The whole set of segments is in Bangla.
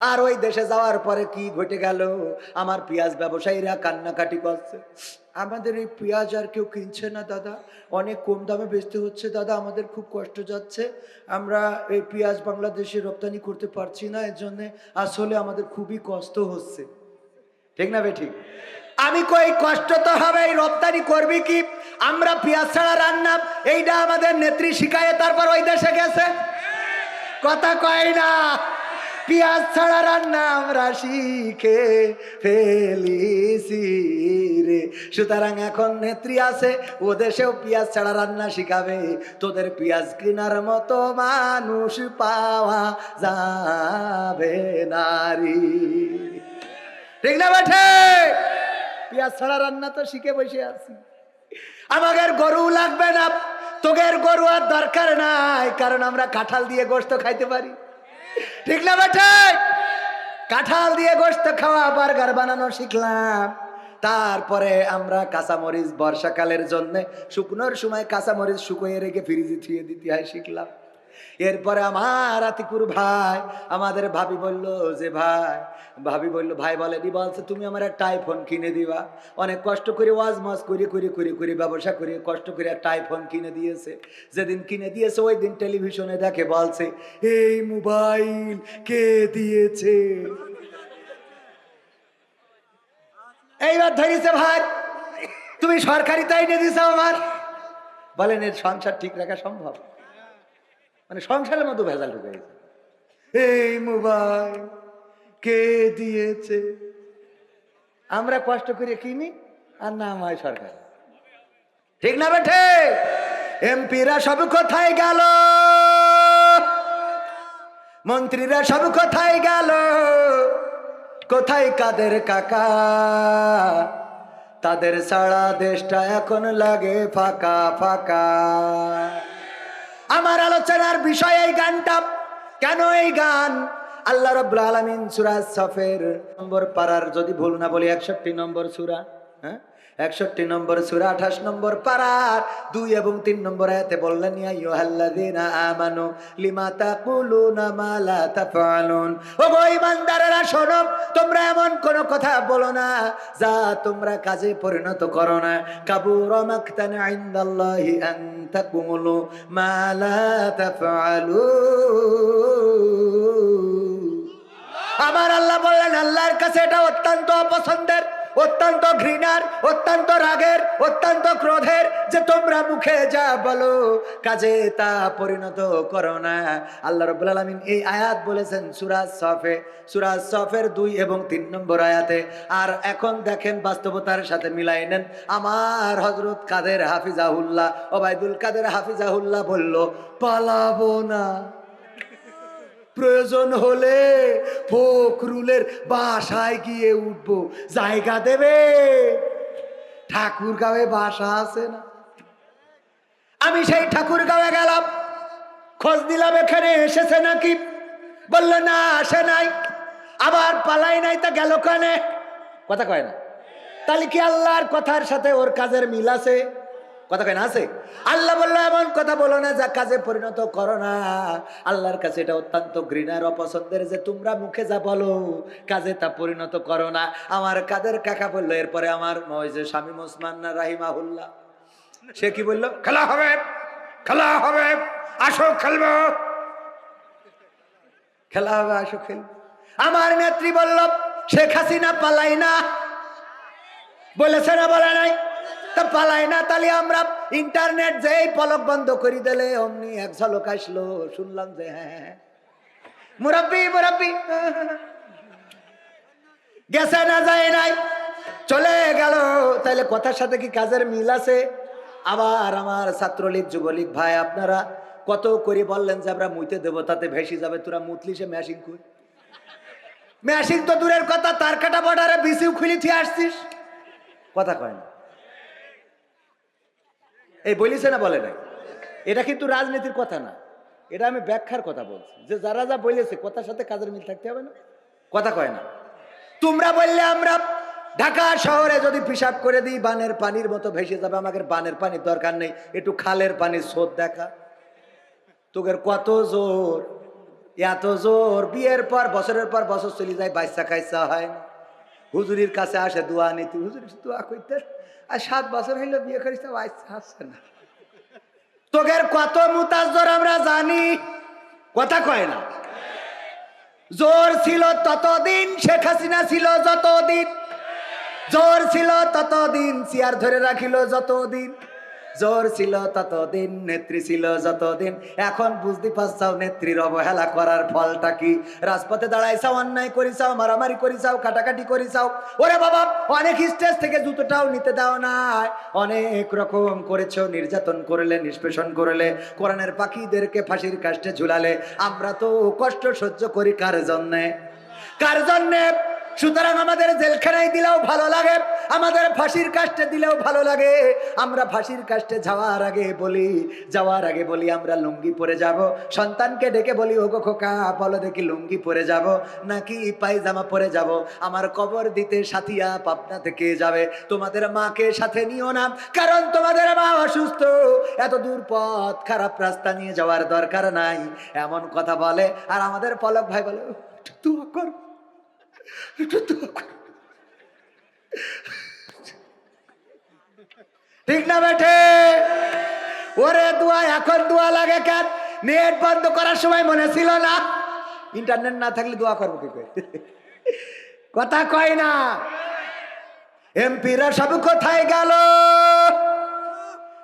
আর ওই দেশে যাওয়ার পরে কি ঘটে গেল? আমার পেঁয়াজ ব্যবসায়ীরা কান্নাকাটি করছে। আমাদের এই পেঁয়াজ আর কেউ কিনছে না, দাদা। অনেক কম দামে বেচতে হচ্ছে, দাদা। আমাদের খুব কষ্ট যাচ্ছে। আমরা এই পেঁয়াজ বাংলাদেশে রপ্তানি করতে পারছি না এর জন্যে আসলে আমাদের খুবই কষ্ট হচ্ছে। ঠিক না, বেঠিক? আমি কই কষ্ট তো হবে, এই রপ্তানি করবি কি? আমরা পেঁয়াজ ছাড়া রান্না, এইটা আমাদের নেত্রী শিখায়, তারপর ওই দেশে গেছে? কথা কয় না। পেঁয়াজ ছাড়া রান্না আমরা শিখে ফেলিছি রে। সুতরাং এখন নেত্রী আছে, ও দেশেও পেঁয়াজ ছাড়া রান্না শিখাবে। তোদের পেঁয়াজ কেনার মতো মানুষ পাওয়া যাবে নারী ঠিক না বেঠে পেঁয়াজ ছাড়া রান্না তো শিখে বসে আছি। আমাদের গরু লাগবে না তোগের গরু আর দরকার নাই, কারণ আমরা কাঁঠাল দিয়ে গোস্ত খাইতে পারি। ঠিক না বেঠে কাঁঠাল দিয়ে গোস্ত খাওয়া, বার্গার বানানো শিখলাম। তারপরে আমরা কাঁচামরিচ বর্ষাকালের জন্য শুকনোর সময় কাঁচামরিচ শুকোয়ে রেখে ফ্রিজে থুয়ে দিতে হয়, শিখলাম। এরপরে আমার আতিকুর ভাই আমাদের ভাবি বলল যে, ভাই। ভাবি বলল, ভাই বলেনি বলছে, তুমি আমার একটা আইফোন কিনে দিবা। অনেক কষ্ট করে ওয়াজ মাজ করে করে করে করে ব্যবসা করে কষ্ট করে একটা আইফোন কিনে দিয়েছে। যেদিন কিনে দিয়েছে, ওই দিন টেলিভিশনে দেখে বলছে, এই মোবাইল কে দিয়েছে? এইবার ধরিছে, ভাই, তুমি সরকারি তাই নিয়ে দিছো আমার? বলেন, এর সংসার ঠিক রাখা সম্ভব? মানে সংসারের মতো ভেজাল ঢুকে গেছে। এই মোবাইল কে দিয়েছে? আমরা কষ্ট করে কিনি আর নাম হয় সরকার। ঠিক না বেঠে? এমপিরা সব কোথায় গেল? মন্ত্রীরা সব কোথায় গেল? কোথায় কাদের কাকা? তাদের সারা দেশটা এখন লাগে ফাঁকা ফাঁকা। আমার আলোচনার বিষয় এই গানটা। কেন এই গান? আল্লাহ রব্বুল আলমিন সুরাজ সফের নম্বর পাড়ার যদি ভুল না বলি, একষট্টি নম্বর সুরা হ্যাঁ? একষট্টি নম্বর সুরা, আঠাশ নম্বর পাড়ার দুই এবং তিন নম্বর আয়াতে বললেন আমানু লিমা তাকুলুনা মা লা তাফআলুন? ও গো ঈমানদারেরা, শোনো, তোমরা এমন কোন কথা বলো না যা তোমরা কাজে পরিণত করো না। কাবুর মাকতান ইনদাল্লাহি আন তাকুলু মা লা তাফআলুন আমার আল্লাহ বললেন আল্লাহর কাছে এটা অত্যন্ত অপছন্দের। অত্যন্ত ঘৃণার, অত্যন্ত রাগের, অত্যন্ত ক্রোধের যে তোমরা মুখে যা বলো, কাজে তা পরিণত করো না। আল্লাহ রব্বুল আলমিন এই আয়াত বলেছেন সুরাজ সফে। সুরাজ সফের দুই এবং তিন নম্বর আয়াতে, আর এখন দেখেন বাস্তবতার সাথে মিলাই নেন। আমার হজরত কাদের হাফিজাহুল্লাহ, ওবায়দুল কাদের হাফিজাহুল্লাহ বলল, পালাবো না। প্রয়োজন হলে ফখরুলের বাসায় গিয়ে উঠবো। জায়গা দেবে? ঠাকুর গাঁয়ে বাসা আছে না? আমি সেই ঠাকুর গাঁয়ে গেলাম। খোঁজ দিলাম এখানে এসেছে নাকি? বলল, না, আসে নাই। আবার পালাই নাই, তা গেল কানে? কথা কয় না। তাহলে কি আল্লাহর কথার সাথে ওর কাজের মিল আছে? কথা কেন আছে? আল্লাহ বলল, এমন কথা বলো না যা কাজে পরিণত করো না। আল্লাহর কাছে এটা অত্যন্ত ঘৃণার অপছন্দের যে তোমরা মুখে যা বলো, কাজে তা পরিণত করো না। আমার কাদের কাকা বলল, এরপরে আমার ওই যে স্বামী ওসমান রাহিমাহুল্লাহ। সে কি বলল, খেলা হবে খেলা হবে, আসো খেলব। খেলা হবে, আসো খেল আমার নেত্রী বলল, শেখ হাসিনা পালাই না। বলেছে না, বলে নাই? তা পালাই না, তাহলে আমরা ইন্টারনেট যেই পলক বন্ধ করে দিলে অমনি এক ঝলক আসলো, শুনলাম যে হ্যাঁ হ্যাঁ মুরব্বী মুরব্বী গেছে না, যায় নাই, চলে গেল। তাহলে কথার সাথে কি কাজের মিল আছে? আবার আমার ছাত্রলীগ, যুবলীগ, ভাই, আপনারা কত করে বললেন যে আমরা মুইতে দেবো, তাতে ভেসে যাবে, তোরা মুতলি সে ম্যাশিং কই ম্যাশিং তো দূরের কথা, তার কাটা বর্ডারে বিসিউ খুলি থিয়ে আসছিস। কথা কয় না। এই বলিছে না বলে নাই। এটা কিন্তু রাজনীতির কথা না। এটা আমি ব্যাখ্যার কথা বলছি। যে যারা যা বলেছে, কথার সাথে কাজের মিল থাকতে হবে না। কথা কয় না। তোমরা বললে আমরা ঢাকা শহরে যদি পিসাব করে দিই, বানের পানির মতো ভেসে যাবে। আমাদের বানের পানির দরকার নেই। একটু খালের পানির স্রোত দেখা। তোদের কত জোর, এত জোর। বিয়ের পর, বছরের পর বছর চলে যায়, বাচ্চা খাইসা হয় হুজুরির কাছে আসে, দোয়া নিতে, হুজুর দোয়া করতে আর সাত বছর হইল বিয়ে করিস আসছে না। তোগের কত মুতাজ আমরা জানি। কথা কয় না। জোর ছিল ততদিন, শেখ হাসিনা ছিল যতদিন। জোর ছিল ততদিন, চেয়ার ধরে রাখিল যতদিন। জোর ছিল ততদিন, নেত্রী ছিল যতদিন। এখন বুঝতে পারছাও নেত্রীর অবহেলা করার ফলটা কি? রাজপথে দাঁড়াইছাও, অন্যায় করিছাও, মারামারি করিছাও, কাটাকাটি করিছাও। ওরে বাবা, অনেক স্টেজ থেকে জুতোটাও নিতে দাও না অনেক রকম করেছ, নির্যাতন করলে, নিষ্পেষণ করলে, কোরআনের পাখিদেরকে ফাঁসির কাষ্টে ঝুলালে। আমরা তো কষ্ট সহ্য করি, কার জন্যে? কার জন্যে? সুতরাং আমাদের জেলখানায় দিলেও ভালো লাগে, আমাদের ফাঁসির কাষ্টে দিলেও ভালো লাগে। আমরা ফাঁসির কাষ্টে যাওয়ার আগে বলি, যাওয়ার আগে বলি, আমরা লুঙ্গি পরে যাব। সন্তানকে ডেকে বলি, ওগো খোকা, বলো দেখি লুঙ্গি পরে যাব, নাকি পায়জামা পরে যাব? আমার কবর দিতে সাথিয়া পাবনা থেকে যাবে। তোমাদের মাকে সাথে নিও না, কারণ তোমাদের মা অসুস্থ। এত দূর পথ, খারাপ রাস্তা নিয়ে যাওয়ার দরকার নাই। এমন কথা বলে, আর আমাদের পলক ভাই বলে দোয়া কর। ঠিক না বেঠে? ওরে দোয়া, এখন দোয়া লাগে কেন? নেট বন্ধ করার সময় মনে ছিল না। ইন্টারনেট না থাকলে দোয়া করব কি করে? কথা কয় না। এমপিরা সব কোথায় গেল?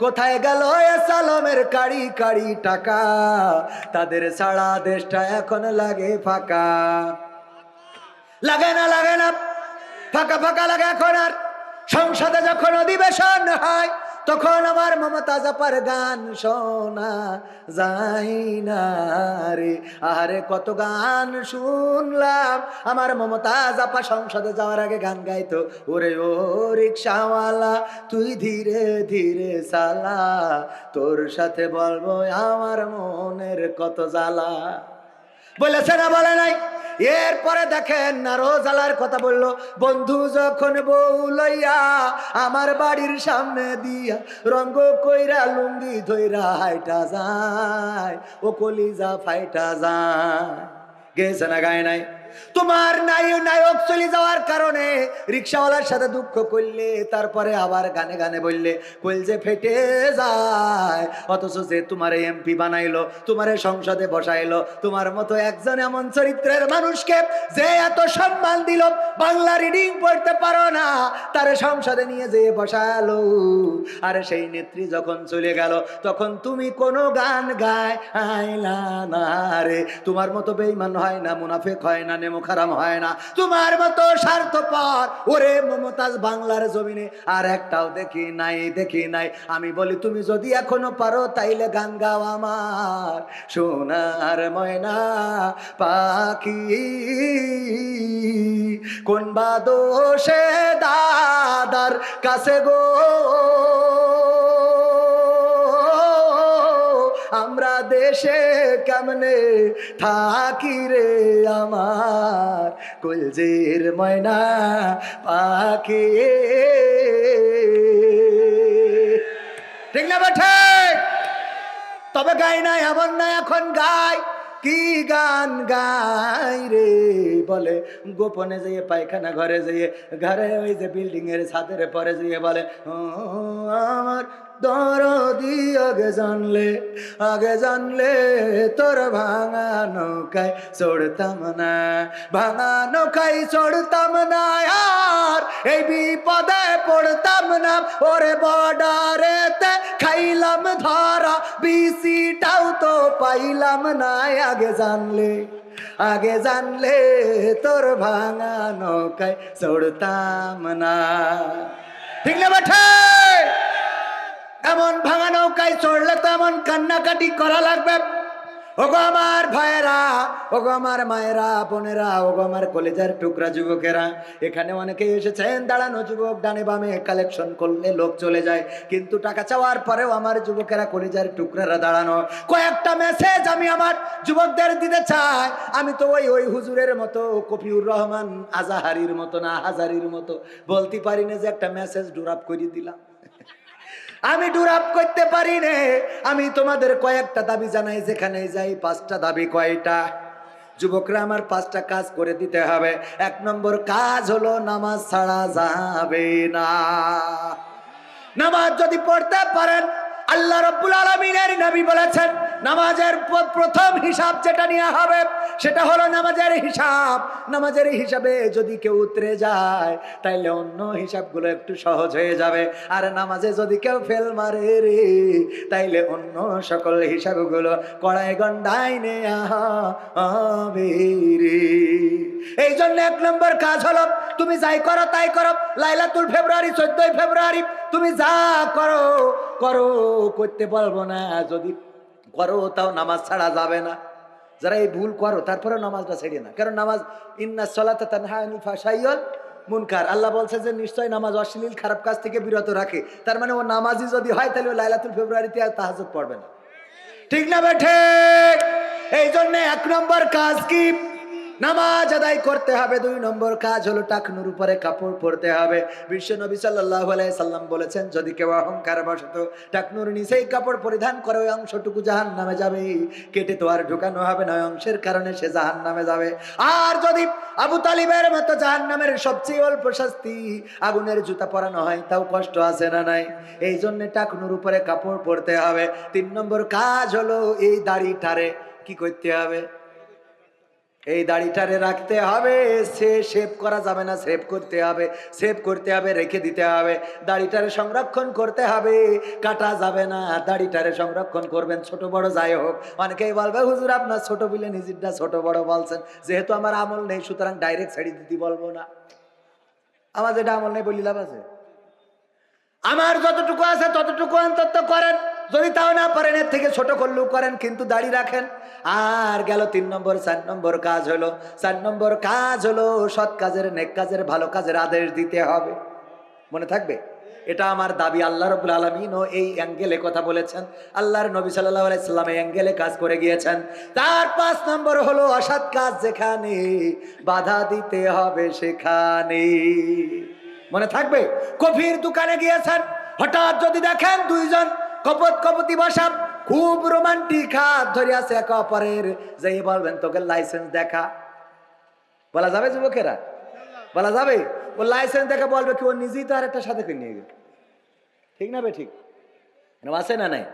কোথায় গেল সালমের কাড়ি কাড়ি টাকা? তাদের সারা দেশটা এখন লাগে ফাঁকা। লাগে না লাগে না। ফাঁকা ফাঁকা লাগে এখন আর। সংসদে যখন অধিবেশন হয় তখন আমার মমতা জাপার গান শোনা যাই না রে। আরে কত গান শুনলাম। আমার মমতা জাপা সংসদে যাওয়ার আগে গান গাইতো, ওরে ও রিক্সাওয়ালা, তুই ধীরে ধীরে সালা তোর সাথে বলব আমার মনের কত জ্বালা। বলেছে না, বলে নাই। এরপরে দেখেন না, রোজালার কথা বলল, বন্ধু, যখন বউ লইয়া আমার বাড়ির সামনে দিয়া রঙ্গ কইরা লুঙ্গি ধইরা হাইটা যায়, ও কলিজা ফাইটা যায়। গেছে না, গায় নাই? তোমার নায়ক চলে যাওয়ার কারণে রিক্সাওয়ালার সাথে দুঃখ করলে, তারপরে আবার গানে গানে বললে কইল যে ফেটে যায়, অথচ যে তোমার এমপি বানাইলো, তোমার সংসদে বসাইলো, তোমার মতো একজন এমন চরিত্রের মানুষকে যে এত সম্মান দিল, বাংলা রিডিং পড়তে পারো না, তারে সংসদে নিয়ে যে বসালো। আর সেই নেত্রী যখন চলে গেল, তখন তুমি কোনো গান গায় আইলা না রে। তোমার মতো বেইমান হয় না, মুনাফেক হয় না নেমো খারাম হয় না। তোমার মতো স্বার্থপর, ওরে মমতাজ বাংলার জমিনে। আর একটাও দেখি নাই দেখি নাই। আমি বলি, তুমি যদি এখনও পারো, তাইলে গান গাও আমার। সোনার ময়না পাখি, কোন বা দোষে দাদার কাছে গো? দেশে কেমনে থাকি রে আমার? কুলজির ময়না পাখি। ঠিক না বেঠে তবে গাই নাই এমন না এখন গাই। কি গান গাই রে বলে? গোপনে যেয়ে পায়খানা ঘরে যেয়ে ঘরে ওই যে বিল্ডিং এর ছাদের পরে যেয়ে বলে "ও, আমার দরদি আগে জানলে আগে জানলে তোর ভাঙা নৌকায় চড়তাম না। ভাঙা নৌকায় চড়তাম না আর এই বিপদে পড়তাম না। ওরে বর্ডারেতে খাইলাম ধরা, বিসিটাও তো পাইলাম না। আগে জানলে আগে জানলে তোর ভাঙা নৌকায় চড়তাম না। ঠিক না বেঠে? এমন ভাঙা নৌকায় চড়লে তো এমন কান্নাকাটি করা লাগবে। ওগো আমার ভাইয়েরা, ওগো আমার মায়েরা, বোনেরা, ওগো আমার কলেজের টুকরা যুবকেরা, এখানে অনেকে এসেছেন, দাঁড়ানো যুবক ডানে বামে কালেকশন করলে লোক চলে যায়। কিন্তু টাকা চাওয়ার পরেও আমার যুবকেরা কলেজার টুকরারা দাঁড়ানো। কয়েকটা মেসেজ আমি আমার যুবকদের দিতে চাই। আমি তো ওই ওই হুজুরের মতো, কফিউর রহমান, আজাহারির মতো না, হাজারির মতো। বলতে পারি না যে একটা মেসেজ ডুরাপ করে দিলাম। আমি ডুরাপ করতে পারি নে। আমি তোমাদের কয়েকটা দাবি জানাই, যেখানে যাই পাঁচটা দাবি কয়টা? যুবকরা আমার পাঁচটা কাজ করে দিতে হবে। এক নম্বর কাজ হলো নামাজ ছাড়া যাবে না। নামাজ যদি পড়তে পারেন আল্লাহ রব্বুল আলমিনের নবী বলেছেন, নামাজের প্রথম হিসাব যেটা নেওয়া হবে, সেটা হলো নামাজের হিসাব। নামাজের হিসাবে যদি কেউ উতরে যায়, তাইলে অন্য হিসাবগুলো একটু সহজ হয়ে যাবে। আর নামাজে যদি কেউ ফেল মারে রে, তাইলে অন্য সকল হিসাবগুলো কড়াই গন্ডাই নেয়া রে। এই জন্য এক নম্বর কাজ হলো, তুমি যাই করো তাই করো। লাইলাতুল ফেব্রুয়ারি, চোদ্দই ফেব্রুয়ারি, তুমি যা করো করো, করতে পারব না। যদি করো, তাও নামাজ ছাড়া যাবে না। যারা এই ভুল করো তারপরে নামাজটা ছেড়ে না। কারণ নামাজ, ইন্না সলাতা তানহা আনিল ফাহশাইয়াল মুনকার। আল্লাহ বলছে যে, নিশ্চয় নামাজ অশ্লীল, খারাপ কাজ থেকে বিরত রাখে। তার মানে ও নামাজি যদি হয়, তাহলে ও লাইলাতুল ফেব্রুয়ারিতে আর তাহাজুদ পড়বে না। ঠিক না বেঠে এই জন্য এক নম্বর কাজ কি? নামাজ আদায় করতে হবে, দুই নম্বর কাজ হলো টাকনুর উপরে কাপড় পরতে হবে। বিশ্ব নবী সাল্লাহ সাল্লাম বলেছেন, যদি কেউ অহংকার বসত টাকনুর নিচেই কাপড় পরিধান করে, ওই অংশটুকু জাহান নামে যাবে। কেটে তো আর ঢুকানো হবে না অংশের কারণে সে জাহান নামে যাবে। আর যদি আবু তালিবের মতো জাহান নামের সবচেয়ে অল্প শাস্তি আগুনের জুতা পরানো হয়, তাও কষ্ট আছে না নাই? এই জন্য টাকনুর উপরে কাপড় পরতে হবে। তিন নম্বর কাজ হলো এই দাড়িটারে কি করতে হবে? এই দাড়িটারে রাখতে হবে, সে শেভ করা যাবে না সেভ করতে হবে সেভ করতে হবে, রেখে দিতে হবে। দাড়িটারে সংরক্ষণ করতে হবে, কাটা যাবে না। দাড়িটারে সংরক্ষণ করবেন ছোট বড়, যাই হোক। অনেকেই বলবে, হুজুর, আপনার ছোট বিলে নিজেরটা ছোট বড় বলছেন। যেহেতু আমার আমল নেই, সুতরাং ডাইরেক্ট ছেড়ে দিতে বলব না। আমার যেটা আমল নেই বলি লাভ আছে। আমার যতটুকু আছে ততটুকু অন্তত করেন। যদি তাও না পারেন, এর থেকে ছোট করলেও করেন, কিন্তু দাড়ি রাখেন। আর গেল তিন নম্বর, চার নম্বর কাজ হলো, চার নম্বর কাজ হলো সৎ কাজের, নেক কাজের, ভালো কাজের আদেশ দিতে হবে। মনে থাকবে? এটা আমার দাবি, আল্লাহ রবুল আলমিনও এই অ্যাঙ্গেলে কথা বলেছেন। আল্লাহর নবী সাল্লাহ আলাইসাল্লাম এই অ্যাঙ্গেলে কাজ করে গিয়েছেন। তার পাঁচ নম্বর হলো অসৎ কাজ যেখানে বাধা দিতে হবে সেখানে। মনে থাকবে? কফির দোকানে গিয়েছেন, হঠাৎ যদি দেখেন দুইজন কপত কপতি বসা, খুব রোমান্টিক হাত ধরে আছে একে অপরের। যে বলবেন, তোকে লাইসেন্স দেখা। বলা যাবে যুবকেরা? বলা যাবে? ও লাইসেন্স দেখে বলবে কি, ও নিজেই তো আর একটা সাথে নিয়ে গেল। ঠিক না বে ঠিক? আছে না নাই?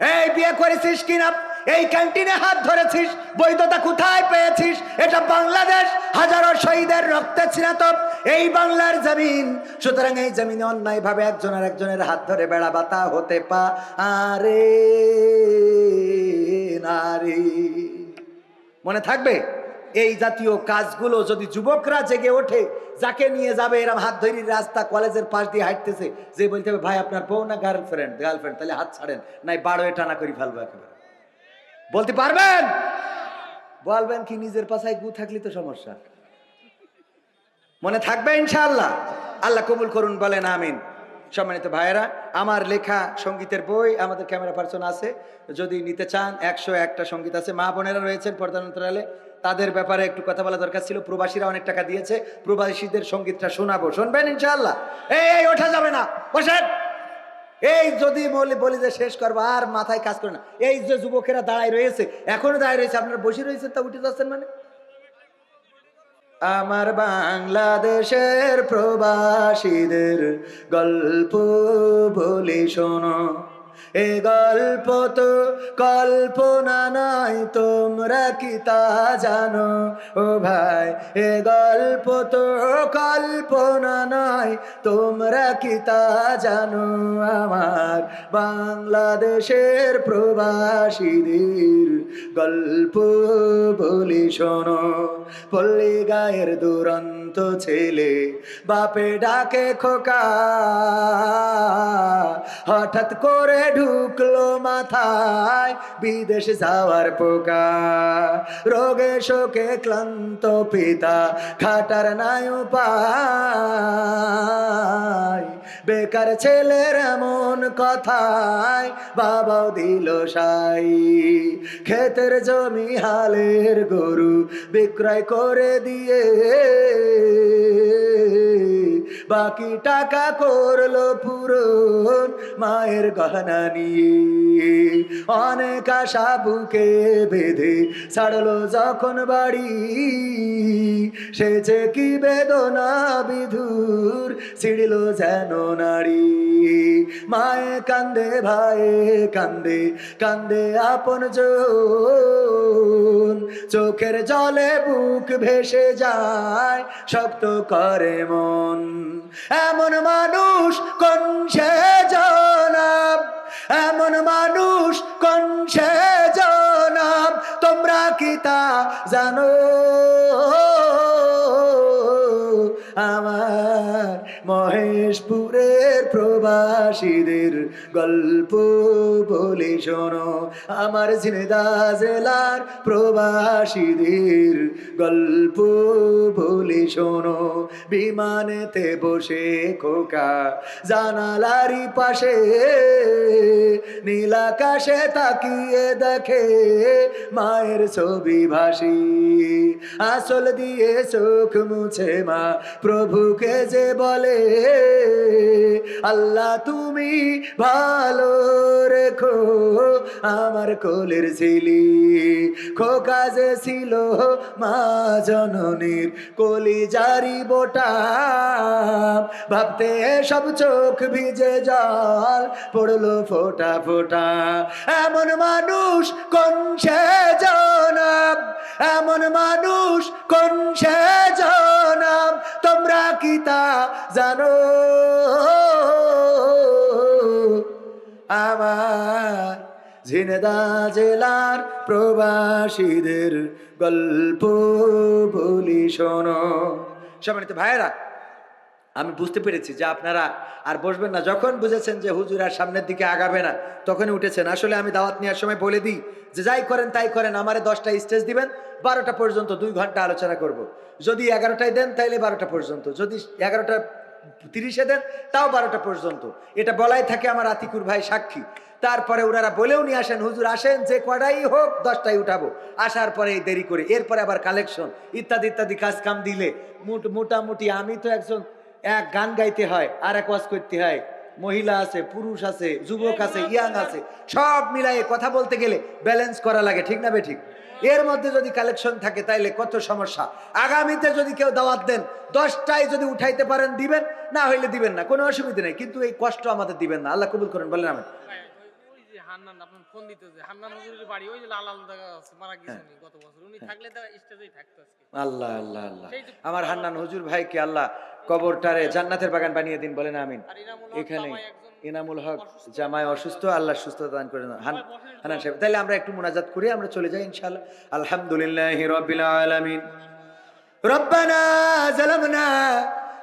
এই, বিয়ে করেছিস কিনা? এই ক্যান্টিনে হাত ধরেছিস, বৈধতা কোথায় পেয়েছিস? এটা বাংলাদেশ, হাজারো শহীদের রক্তে ছিনাত এই বাংলার জমিন, সুতরাং এই জমিনে অন্যায় ভাবে একজন আর একজনের হাত ধরে বেড়া বাতা হতে পা, আরে, নারী। মনে থাকবে? এই জাতীয় কাজগুলো যদি যুবকরা জেগে ওঠে, যাকে নিয়ে যাবে এরম হাত ধরি রাস্তা, কলেজের পাশ দিয়ে হাঁটতেছে, যে বলতে হবে, ভাই, আপনার বউ না গার্লফ্রেন্ড গার্লফ্রেন্ড তাহলে হাত ছাড়েন, নাই বারো টানা করি ফেলব একেবারে। বলতে পারবেন? বলবেন কি, নিজের পাশায় গু থাকলে তো সমস্যা। মনে থাকবে ইনশাআল্লাহ? আল্লাহ কবুল করুন, বলেন আমিন। সম্মানিত ভাইয়েরা, আমার লেখা সঙ্গীতের বই, আমাদের ক্যামেরা পার্সন আছে। যদি নিতে চান, একশো একটা সংগীত আছে। মা বোনেরা রয়েছেন প্রধানমন্ত্রালয়ে তাদের ব্যাপারে একটু কথা বলা দরকার ছিল। প্রবাসীরা অনেক টাকা দিয়েছে। প্রবাসীদের সঙ্গীতটা শোনাবো। শুনবেন ইনশাআল্লাহ? এই এই, ওঠা যাবে না। বসেন। এই যদি বলি বলি যে শেষ করব, আর মাথায় কাজ করে না। এই যে যুবকেরা দাঁড়ায় রয়েছে, এখনও দাঁড়ায় রয়েছে, আপনারা বসে রয়েছেন তা উঠে যাচ্ছেন মানে? আমার বাংলাদেশের প্রবাসীদের গল্প বলি শোনো। এ গল্প তো কল্পনা নয় তোমরা কি তা জানো? ও ভাই, এ গল্প তো কল্পনা নয় তোমরা কি তা জানো? আমার বাংলাদেশের প্রবাসীদের গল্প বলি শোনো, পল্লী গায়ের দুরন্ত ছেলে বাপে ডাকে খোকা। হঠাৎ করে ঢুকলো মাথায় বিদেশ যাওয়ার পোকা। রোগে শোকে ক্লান্ত পিতা, খাটার নাই উপায়। বেকার ছেলের এমন কথায় বাবাও দিল সাই। ক্ষেতের জমি হালের গরু বিক্রয় করে দিয়ে বাকি টাকা করল পূরণ মায়ের গহনা নিয়ে। অনেক আশা বুকে বেঁধে ছাড়লো যখন বাড়ি। সে যে কি বেদনা বিধুর ছিড়ল যেন নারী মায়ে কান্দে ভাইয়ে কান্দে কান্দে আপন চোখের জলে বুক ভেসে যায়, শক্ত করে মন। এমন মানুষ কোন সে জনাব? এমন মানুষ কোন সে জনাব? তোমরা কি তা জানো? আমার মহেশপুরের প্রবাসীদের গল্প বলে শোনো। আমার ঝিনেদা জেলার প্রবাসীদের গল্প বলে শোনো। বিমানেতে বসে খোকা জানালারি পাশে নীলাকাশে তাকিয়ে দেখে মায়ের ছবি ভাসি। আসল দিয়ে চোখ মুছে মা প্রভুকে যে বলে, আল্লাহ তুমি ভালো রেখো। আমার কোলের ছিলি খোকা যে ছিল মা জননীর কলি জারি বোটা। ভাবতে সব চোখ ভিজে জল পড়ল ফোটা ফোটা। এমন মানুষ কোন সে জনাব? এমন মানুষ কোন সে জনাম? তোমরা কি তা জানো? আমার ঝিনেদা জেলার প্রবাসীদের গল্প বলি শোনো। সম্মানিত ভাইয়েরা আমি বুঝতে পেরেছি যে আপনারা আর বসবেন না। যখন বুঝেছেন যে হুজুর আর সামনের দিকে আগাবে না, তখনই উঠেছেন। আসলে আমি দাওয়াত নেওয়ার সময় বলে দিই যে যাই করেন তাই করেন, আমারে দশটা স্টেজ দিবেন, বারোটা পর্যন্ত দুই ঘণ্টা আলোচনা করব। যদি এগারোটায় দেন তাইলে বারোটা পর্যন্ত, যদি এগারোটা তিরিশে দেন তাও বারোটা পর্যন্ত। এটা বলাই থাকে আমার আতিকুর ভাই সাক্ষী। তারপরে ওনারা বলেও নিয়ে আসেন, হুজুর আসেন যে কটাই হোক দশটাই উঠাবো। আসার পরে দেরি করে, এরপরে আবার কালেকশন ইত্যাদি ইত্যাদি কাজ কাম দিলে। মোট- মোটামুটি আমি তো একজন এক গান গাইতে হয় আর এক ওয়াজ করতে হয়। মহিলা আছে, পুরুষ আছে, যুবক আছে, ইয়াং আছে, সব মিলাই কথা বলতে গেলে ব্যালেন্স করা লাগে, ঠিক না বে ঠিক? এর মধ্যে যদি কালেকশন থাকে তাইলে কত সমস্যা? আগামীতে যদি কেউ দাওয়াত দেন, দশটায় যদি উঠাইতে পারেন দিবেন, না হইলে দিবেন না, কোনো অসুবিধা নেই, কিন্তু এই কষ্ট আমাদের দিবেন না। আল্লাহ কবুল করেন, বলেন আমি হান্নান আপনার ফোন দিতে যে হান্নান হুজুরের বাড়ি ওই যে লাল লাল দেখা আছে মারা গেছে উনি গত বছর উনি থাকলে তো স্টেজেই থাকতো আজকে আল্লাহ আল্লাহ আল্লাহ সেই যে- আমার হান্নান হুজুর ভাইকে আল্লাহ কবরটারে জান্নাতের বাগান বানিয়ে দিন বলেন আমিন আর ইনামুল হক এখানে জামাই একজন ইনামুল হক অসুস্থ। জামাই অসুস্থ আল্লাহ সুস্থ দান করে দেন হান হান্নান সাহেব তাহলে আমরা একটু মোনাজাত করি আমরা চলে যাই ইনশাআল্লাহ আলহামদুলিল্লাহ রবিল আলামিন ربنا ظلمنا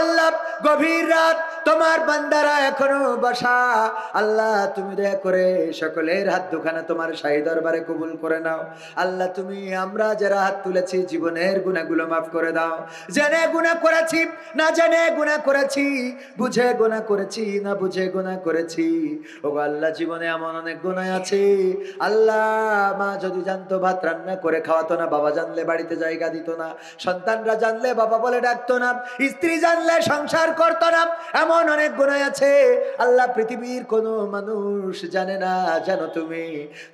আল্লাহ, গভীর রাত তোমার বান্দারা এখনও বসা। আল্লাহ, তুমি দয়া করে সকলের হাত তোমার দরবারে কবুল করে নাও। আল্লাহ, তুমি, আমরা যারা হাত তুলেছি, জীবনের গুণাগুলো মাফ করে দাও। জেনে গুণা করেছি, না জেনে গুণা করেছি, বুঝে গুণা করেছি, না বুঝে গুণা করেছি। ওগো আল্লাহ, জীবনে এমন অনেক গুণায় আছে। আল্লাহ, মা যদি জানতো ভাত রান্না করে খাওয়াতো না, বাবা জানলে বাড়িতে জায়গা দিত না। সন্তানরা জানলে বাবা বলে ডাকতো না। স্ত্রী জানলে সংসার করতো না। এমন অনেক গুণায় আছে। আল্লাহ পৃথিবীর কোনো মানুষ জানে না, জানো তুমি?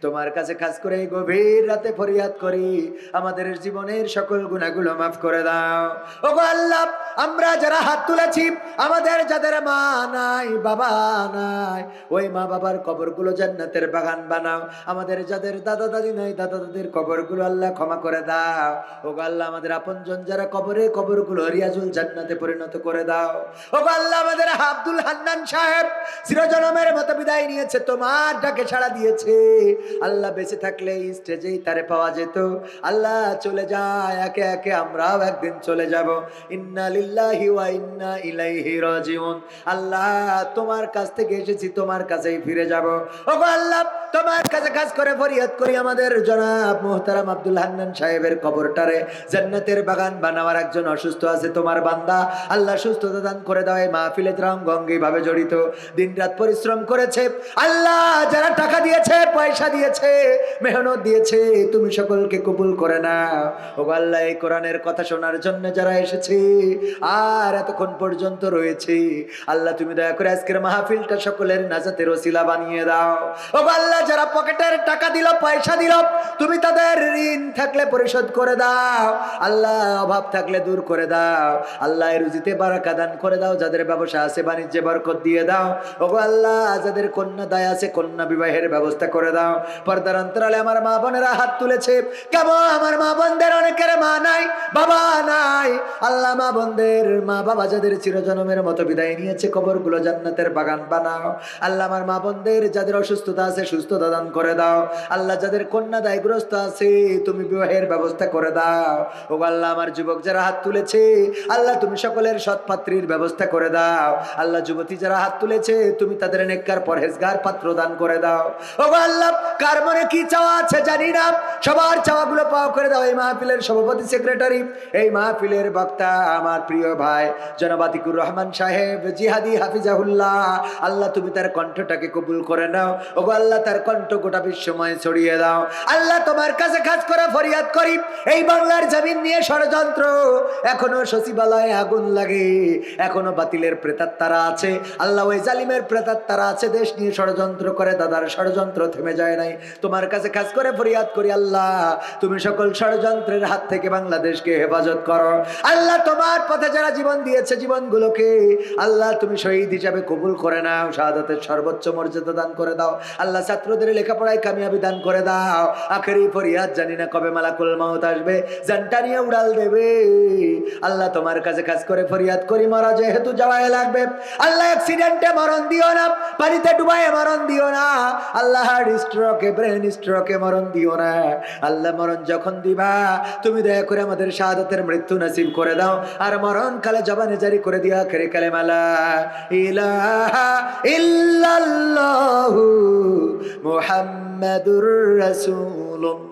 তোমার কাছে খাস করে গভীর রাতে ফরিয়াদ করি। আমাদের জীবনের সকল গুণাগুলো মাফ করে দাও। ওগো আল্লাহ, আমরা যারা হাত তুলেছি, আমাদের যাদের মা নাই, বাবা নাই, ওই মা বাবার কবরগুলো জান্নাতের বাগান বানাও। আমাদের যাদের দাদা দাদি নাই, দাদা দাদির কবরগুলো আল্লাহ ক্ষমা করে দাও। ওগো আল্লাহ, আমাদের আপনজন যারা কবরে কবরগুলো রিয়াজুল জান্নাতে পরিণত করে দাও। ওগো আল্লাহ, আমাদের আব্দুল হান্নান সাহেব চিরজনমের মতো বিদায় নিয়েছে, তোমার ডাকে সাড়া দিয়েছে। আল্লাহ বেঁচে থাকলে স্টেজেই তারে পাওয়া যেত। আল্লাহ চলে যায়, একে একে আমরাও একদিন চলে যাব। ইন্না লিল্লাহি ওয়া ইন্না ইলাইহি রাজিউন। আল্লাহ, তোমার কাছ থেকে এসেছি, তোমার কাছেই ফিরে যাব। ওগো আল্লাহ, তোমার কাছে কাজ করে ফরিয়াদ করি আমাদের জনাব মোহতারাম আব্দুল হান্নান সাহেবের কবরটারে। জান্নাতের বাগান বানাবার একজন অসুস্থ আছে, তোমার বান্দা। আল্লাহ সুস্থতা দান করে দাও এই মাহফিলে গঙ্গে ভাবে জড়িত। দিনরাত পরিশ্রম করেছে, আল্লাহ যারা টাকা দিয়েছে, পয়সা দিয়েছে, মেহনত দিয়েছে, তুমি সকলকে কবুল করে না ও আল্লাহ, এই কোরআনের কথা শোনার জন্য যারা এসেছে, আর এতক্ষণ পর্যন্ত রয়েছে, আল্লাহ তুমি দয়া করে আজকের মাহফিলটা সকলের নাজাতের ওসিলা বানিয়ে দাও। ও আল্লাহ, যারা পকেটের টাকা দিল, পয়সা দিল, তুমি তাদের ঋণ থাকলে পরিশোধ করে দাও। আল্লাহ, অভাব থাকলে দূর করে দাও। আল্লাহ এর রুজিতে বারাকা দান করে দাও, যাদের ব্যবসা আছে, বাণিজ্যে বরকত দিয়ে দাও। ওগো আল্লাহ, যাদের কন্যা দায় আছে, কন্যা বিবাহের ব্যবস্থা করে দাও। পর্দার অন্তরালে আমার মা বোনেরা হাত তুলেছে। কেমন? আমার মা বোনদের অনেকের মা নাই, বাবা নাই। আল্লাহ মা বোনদের, মা বাবা যাদের চিরজনমের মতো বিদায় নিয়েছে, কবরগুলো জান্নাতের বাগান বানাও। আল্লাহ আমার মা বোনদের, যাদের অসুস্থতা আছে, সুস্থতা দান করে দাও। আল্লাহ যাদের কন্যা দায়গ্রস্ত আছে, তুমি বিবাহের ব্যবস্থা করে দাও। ও আল্লাহ আমার যুবক যারা হাত তুলেছে, আল্লাহ তুমি সকলের সৎপাত্রীর ব্যবস্থা করে দাও। আল্লাহ যুবতী যারা হাত তুলেছে, তুমি তাদের নেককার পরহেজগার পাত্র দান করে দাও। ও আল্লাহ, কার মনে কি চাওয়া আছে জানি না। সবার চাওয়াগুলো পাওয়া করে দাও এই মাহফিলের সভাপতি সেক্রেটারি। এই মাহফিলের বক্তা আমার প্রিয় ভাই, জনাব আতিকুর রহমান সাহেব, জিহাদি হাফিজাহুল্লাহ। আল্লাহ, তুমি তার কণ্ঠটাকে কবুল করে নাও। ও আল্লাহ, তার কণ্ঠ গোটা বিশ্বময় ছড়িয়ে দাও। আল্লাহ, তোমার কাছে কাজ করে ফরিয়াদ করি। এই বাংলার জমিন নিয়ে ষড়যন্ত্র। এখনও সচিবালয়ে আগুন লাগে। এখনও বাতিলের প্রেতাত্মারা আছে। আল্লাহ ওই জালিমের প্রেতাত্মারা আছে। দেশ নিয়ে ষড়যন্ত্র করে, দাদার ষড়যন্ত্র থেমে যায় নাই। তোমার কাছে কাজ করে ফরিয়াদ করি, আল্লাহ। তুমি সকল ষড়যন্ত্রের হাত থেকে বাংলাদেশকে হেফাজত করো। আল্লাহ, তোমার পথে যারা জীবন দিয়েছে জীবনগুলোকে, আল্লাহ, তুমি শহীদ হিসাবে কবুল করে নাও। শাহাদাতের সর্বোচ্চ মর্যাদা দান করে দাও। আল্লাহ, ছাত্রদের লেখাপড়ায় কামিয়াবি দান করে দাও। আখেরি ফরিয়াদ জানি না কবে মালাকুল মাউত আসবে। জানটা নিয়ে উড়াল দেবে। আল্লাহ, তোমার কাছে কাজ করে ফরিয়াদ করি মরা যেহেতু যাওয়াই লাগবে। আল্লাহ অ্যাক্সিডেন্টে মরণ দিও না পানিতে ডুবাই মরণ দিও না, আল্লাহ স্ট্রোকে ব্রেন স্ট্রোকে মরণ দিও না। আল্লাহ মরণ যখন দিবা, তুমি দয়া করে আমাদের শাহাদাতের মৃত্যু নসিব করে দাও, আর মরণ কালে জবানে জারি করে দিও আখেরি কালে মালা ইলাহা ইল্লাল্লাহু মুহাম্মাদুর রাসূলুল্লাহ।